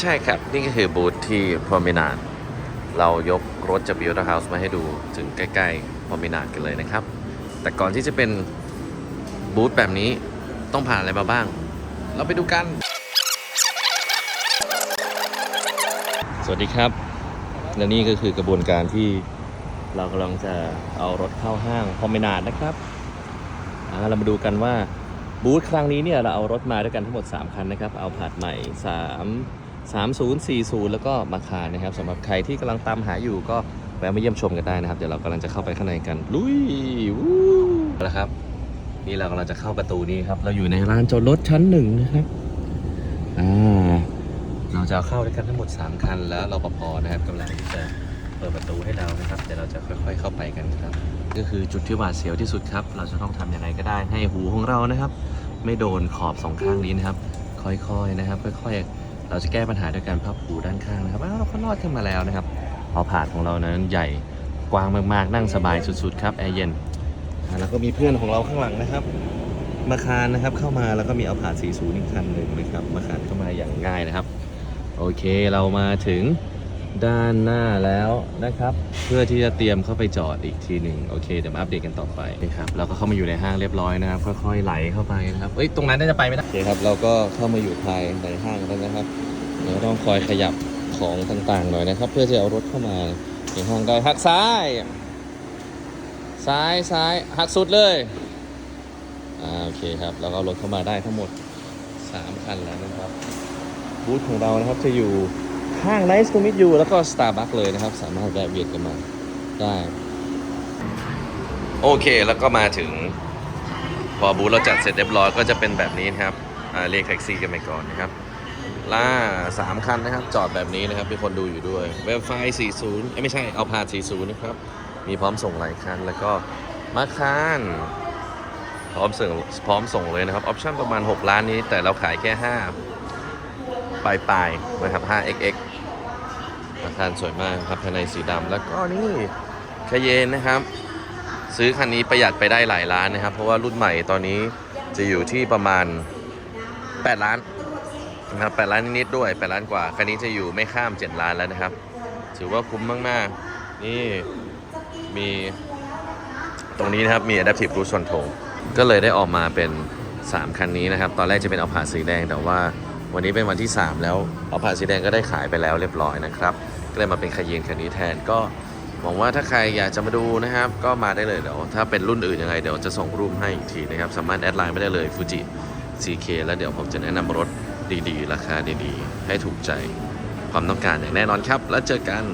ใช่ครับ นี่ก็คือบูธที่พรมินานเรายกรถจากบิวต์เฮาส์มาให้ดูถึงใกล้ๆพรมินานกันเลยนะครับ แต่ก่อนที่จะเป็นบูธแบบนี้ต้องผ่านอะไรมาบ้าง เราไปดูกัน สวัสดีครับ และนี่ก็คือกระบวนการที่เรากำลังจะเอารถเข้าห้างพรมินานนะครับเรามาดูกันว่าบูธครั้งนี้เนี่ยเราเอารถมาด้วยกันทั้งหมด 3 คันนะครับ เอาผาดใหม่ 3 3040 แล้วก็มาคานะครับสำหรับใครที่กำลังตามหาอยู่ก็แวะมาเยี่ยมชมกันได้นะครับ เดี๋ยวเรากำลังจะเข้าไปข้างในกัน ลุยวู้แล้วครับ นี่เรากำลังจะเข้าประตูนี้ครับ เราอยู่ในร้านจอดรถชั้นหนึ่งนะครับอ่าเราจะเข้าด้วยกันทั้งหมด 3 คัน แล้วรปภนะครับกำลังที่จะเปิดประตูให้เรานะครับเดี๋ยวเราจะค่อย ๆ เข้าไปกันครับ ก็คือจุดที่หวาดเสียวที่สุดครับ เราจะต้องทำยังไงก็ได้ให้หูของเรานะครับ ไม่โดนขอบสองข้างนี้นะครับ ค่อยๆนะครับ ค่อยๆ เราจะแก้ปัญหาด้วยการพับหูด้านข้างนะครับเราก็รอดขึ้นมาแล้วนะครับพอผ่านของเรานั้นใหญ่กว้างมากๆ นั่งสบายสุดๆครับแอร์เย็นแล้วก็มีเพื่อนของเราข้างหลังนะครับ มาคานนะครับเข้ามาแล้วก็มีเอาผ่าน40อีกคันหนึ่งนะครับ มาคานเข้ามาอย่างง่ายนะครับ โอเคเรามาถึง ด้านหน้าแล้วนะครับ เพื่อที่จะเตรียมเข้าไปจอดอีกทีหนึ่งโอเคเดี๋ยวมาอัปเดตกันต่อไปนะครับเราก็เข้ามาอยู่ในห้างเรียบร้อยนะครับค่อยๆไหลเข้าไปนะครับเอ้ยตรงนั้นน่าจะไปไม่ได้โอเคครับเราก็เข้ามาอยู่ภายในห้างแล้วนะครับเดี๋ยวต้องคอยขยับของต่างๆหน่อยนะครับ เพื่อจะเอารถเข้ามาในห้างได้หักซ้าย ซ้ายซ้ายหักสุดเลยอ่าโอเคครับเราก็รถเข้ามาได้ทั้งหมด 3 คันแล้วนะครับบูธของเรานะครับจะอยู่ ข้าง Nice to meet you แล้วก็ Starbucks เลยนะครับ สามารถแวะเวียนกันมาได้ โอเคแล้วก็มาถึง พอบูธเราจัดเสร็จเรียบร้อยก็จะเป็นแบบนี้นะครับเรียกแท็กซี่กันไปก่อนนะครับ ล่า 3 คันนะครับ จอดแบบนี้นะครับมีคนดูอยู่ด้วยเว็บไฟ40 เอ้ยไม่ใช่เอาพา40 นะครับ มีพร้อมส่งหลายคัน แล้วก็มาคานพร้อมส่งพร้อมส่งเลยนะครับ ออปชั่นประมาณ 6 ล้านนี้ แต่เราขายแค่ 5 ปลายปลายๆนะครับ 5xx อาคารสวยมากครับภายในสีดำแล้วก็นี่คาเยนนะครับ ซื้อคันนี้ประหยัดไปได้หลายล้านนะครับ เพราะว่ารุ่นใหม่ตอนนี้จะอยู่ที่ประมาณ 8 ล้านนะครับ8ล้านนิดๆด้วย 8 ล้านกว่า คันนี้จะอยู่ไม่ข้าม 7 ล้านแล้วนะครับ ถือว่าคุ้มมากๆ นี่มีตรงนี้นะครับ มี Adaptive Cruise Control ก็เลยได้ออกมาเป็น 3 คันนี้นะครับ ตอนแรกจะเป็นเอาผาสีแดงแต่ว่า วันนี้เป็นวันที่ 3 แล้วเอาผานสีแดงก็ได้ขายไปแล้วเรียบร้อยนะครับ ก็เลยมาเป็นคาเยนคันนี้แทนก็หวังว่าถ้าใครอยากจะมาดูนะครับ ก็มาได้เลยเดี๋ยวถ้าเป็นรุ่นอื่นยังไงเดี๋ยวจะส่งรูปให้อีกทีนะครับ สามารถแอดไลน์ไม่ได้เลยฟูจิ CK แล้วเดี๋ยวผมจะแนะนำรถดีๆ ราคาดีๆ ให้ถูกใจความต้องการอย่างแน่นอนครับ แล้วเจอกัน